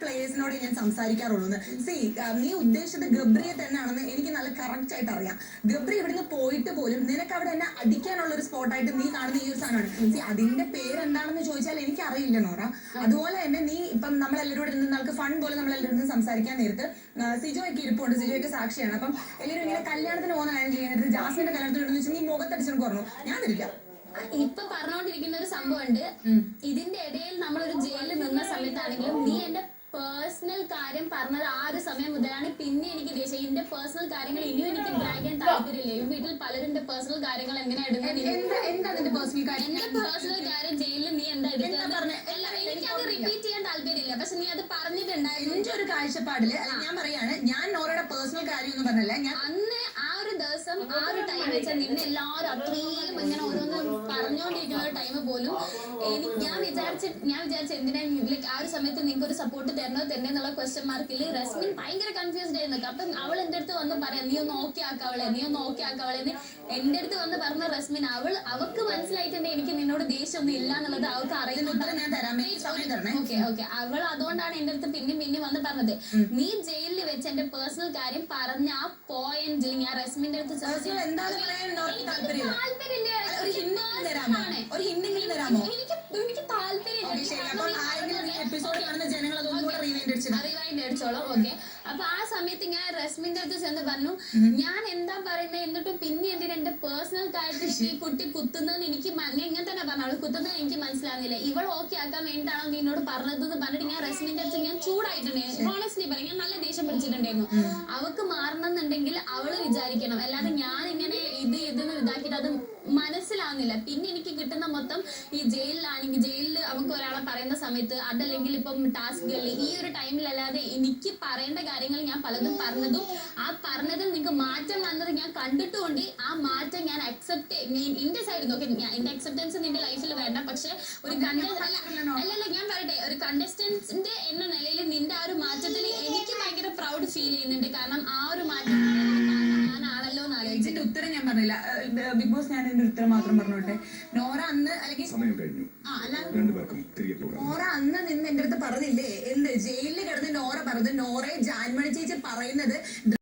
പ്ലേയേഴ്സിനോട് ഞാൻ സംസാരിക്കാറുള്ളൂ സി നീ ഉദ്ദേശിച്ചത് ഗബ്രിയെ തന്നെയാണെന്ന് എനിക്ക് നല്ല കറക്റ്റ് ആയിട്ട് അറിയാം. ഗബ്രി ഇവിടുന്ന് പോയിട്ട് പോലും നിനക്ക് അവിടെ എന്നെ അടിക്കാനുള്ള ഒരു സ്പോട്ടായിട്ട് നീ കാണുന്ന ഈ ഒരു സാധനമാണ്. സി അതിന്റെ പേരെന്താണെന്ന് ചോദിച്ചാൽ എനിക്ക് അറിയില്ല നോറ. അതുപോലെ തന്നെ നീ ഇപ്പം നമ്മളെല്ലാവരോടും ഇരുന്ന് നമുക്ക് ഫൺ പോലെ നമ്മളെല്ലാവരും സംസാരിക്കാൻ നേരത്ത് സിജോയ്ക്ക് ഇരിപ്പുണ്ട്. സിജോയ്ക്ക് സാക്ഷിയാണ്. അപ്പം എല്ലാവരും ഇങ്ങനെ കല്യാണത്തിന് പോകുന്ന കാര്യം ചെയ്യുന്നത് ജാസ്മിന്റെ കല്യാണത്തിന് ഇടുന്ന വെച്ചാൽ നീ മുഖത്തടിച്ചെന്ന് പറഞ്ഞു ഞാൻ വരില്ല. ഇപ്പൊ പറഞ്ഞുകൊണ്ടിരിക്കുന്ന ഒരു സംഭവം ഉണ്ട് ഇതിന്റെ ഇടയിൽ നമ്മളൊരു ജയിലിൽ നിന്ന സമയത്താണെങ്കിലും നീ എന്റെ പേഴ്സണൽ കാര്യം പറഞ്ഞത് ആ ഒരു സമയം മുതലാണ്. പിന്നെ എനിക്ക് ദേഷ്യം എന്റെ പേഴ്സണൽ കാര്യങ്ങൾ ഇനിയും എനിക്ക് ചെയ്യാൻ താല്പര്യമില്ല. ഈ വീട്ടിൽ പലരും എന്റെ പേഴ്സണൽ കാര്യങ്ങൾ എങ്ങനെ പേഴ്സണൽ കാര്യം? എന്റെ പേഴ്സണൽ കാര്യം ജയിലിൽ നീ എന്താ എനിക്കത് റിപ്പീറ്റ് ചെയ്യാൻ താല്പര്യമില്ല. പക്ഷെ നീ അത് പറഞ്ഞിട്ടുണ്ടായിരുന്നു. എന്റെ ഒരു കാഴ്ചപ്പാടിൽ അല്ല, ഞാൻ പറയാണ് ഞാൻ നോറയുടെ പേഴ്സണൽ കാര്യം ഒന്നും പറഞ്ഞല്ല. ഞാൻ അന്ന് ആ ഒരു ദിവസം ആ ഒരു ടൈം വെച്ചാൽ നിന്നെ എല്ലാവരും അത്രയും ഒരു ടൈം പോലും എനിക്ക് ഞാൻ വിചാരിച്ച ഞാൻ വിചാരിച്ച എന്തിനാ ലൈക്ക് ആ ഒരു സമയത്ത് നിങ്ങൾക്ക് ഒരു സപ്പോർട്ട് തരണോ തരണേ എന്നുള്ള ക്വസ്റ്റ്യൻ മാർക്കിൽ റസ്മിൻ ഭയങ്കര കൺഫ്യൂസ്ഡ് ആയിരുന്നു. അപ്പൊ അവൾ എന്റെ അടുത്ത് വന്ന് പറയാം നീ ഒന്ന് ഓക്കെ ആക്കാവളെ നീ ഒന്ന് ഓക്കെ ആക്കാവളെ എന്ന് എന്റെ അടുത്ത് വന്ന് പറഞ്ഞ റസ്മിൻ അവൾ അവക്ക് മനസ്സിലായിട്ടുണ്ട് എനിക്ക് നിന്നോട് ദേഷ്യമൊന്നും ഇല്ല എന്നുള്ളത് അവൾക്ക് അറിയുന്നുണ്ട്. ഓക്കെ ഓക്കെ അവൾ അതുകൊണ്ടാണ് എന്റെ അടുത്ത് പിന്നെ പിന്നെ വന്ന് പറഞ്ഞത്. നീ ജയിലിൽ വെച്ച് എന്റെ പേഴ്സണൽ കാര്യം പറഞ്ഞ ആ പോയിന്റിൽ ഞാൻ റസ്മിന്റെ അടുത്ത് താല്പര്യം താല്പര്യമില്ല. അടിച്ചോളാം ഓക്കെ അപ്പൊ ആ സമയത്ത് ഞാൻ റസ്മിന്റെ അടുത്ത് ചെന്ന് പറഞ്ഞു ഞാൻ എന്താ പറയുന്നത് എന്നിട്ടും പിന്നെ എന്തിനാ എന്റെ പേഴ്സണൽ കാര്യത്തിൽ ഈ കുട്ടി കുത്തുന്നതെന്ന് എനിക്ക് ഇങ്ങനെ തന്നെ പറഞ്ഞു അവൾ കുത്തുന്നത് എനിക്ക് മനസ്സിലാകുന്നില്ല ഇവൾ ഓക്കെ ആക്കാൻ വേണ്ടിയിട്ടാണോ നീ എന്നോട് പറഞ്ഞത് എന്ന് പറഞ്ഞിട്ട് ഞാൻ റസ്മിന്റെ അടുത്ത് ഞാൻ ചൂടായിട്ടുണ്ടായിരുന്നു. ഓണസ്റ്റ്ലി പറയും ഞാൻ നല്ല ദേഷ്യം പിടിച്ചിട്ടുണ്ടായിരുന്നു. അവക്ക് മാറണമെന്നുണ്ടെങ്കിൽ അവൾ വിചാരിക്കണം. മൊത്തം ഈ ജയിലിലാണെങ്കിൽ ജയിലിൽ അവർക്ക് ഒരാളെ പറയുന്ന സമയത്ത് അതല്ലെങ്കിൽ ഇപ്പം ടാസ്കുകളിൽ ഈ ഒരു ടൈമിലല്ലാതെ എനിക്ക് പറയേണ്ട കാര്യങ്ങൾ ഞാൻ പലതും പറഞ്ഞതും ആ പറഞ്ഞതിൽ നിങ്ങൾക്ക് മാറ്റം വന്നത് ഞാൻ കണ്ടിട്ടുകൊണ്ട് ആ മാറ്റം ഞാൻ അക്സെപ്റ്റ് എന്റെ സൈഡിൽ നോക്കി. എന്റെ അക്സെപ്റ്റൻസ് നിന്റെ ലൈഫിൽ വേണ്ട. പക്ഷെ ഒരു അല്ലല്ല ഞാൻ പറയട്ടെ. ഒരു കണ്ടസ്റ്റൻസിന്റെ എന്ന നിലയിൽ നിന്റെ ആ ഒരു മാറ്റത്തിൽ എനിക്ക് ഭയങ്കര പ്രൗഡ് ഫീൽ ചെയ്യുന്നുണ്ട്. കാരണം ആ ഒരു മാറ്റം ഞാനാണല്ലോ എന്ന് ആലോചിച്ചു ഇതിന്റെ ഉത്തരം ഞാൻ പറഞ്ഞില്ല. ബിഗ് ബോസ് ഞാൻ എന്റെ ഉത്തരം മാത്രം പറഞ്ഞോട്ടെ? നോറ അന്ന് അല്ലെങ്കിൽ സമയം കഴിഞ്ഞു. നോറ അന്ന് നിന്ന് എന്റെ അടുത്ത് പറഞ്ഞില്ലേ? എന്ത്? ജയിലിൽ കിടന്ന് നോറ പറഞ്ഞത് നോറയെ ജാൻമണി ചേച്ചി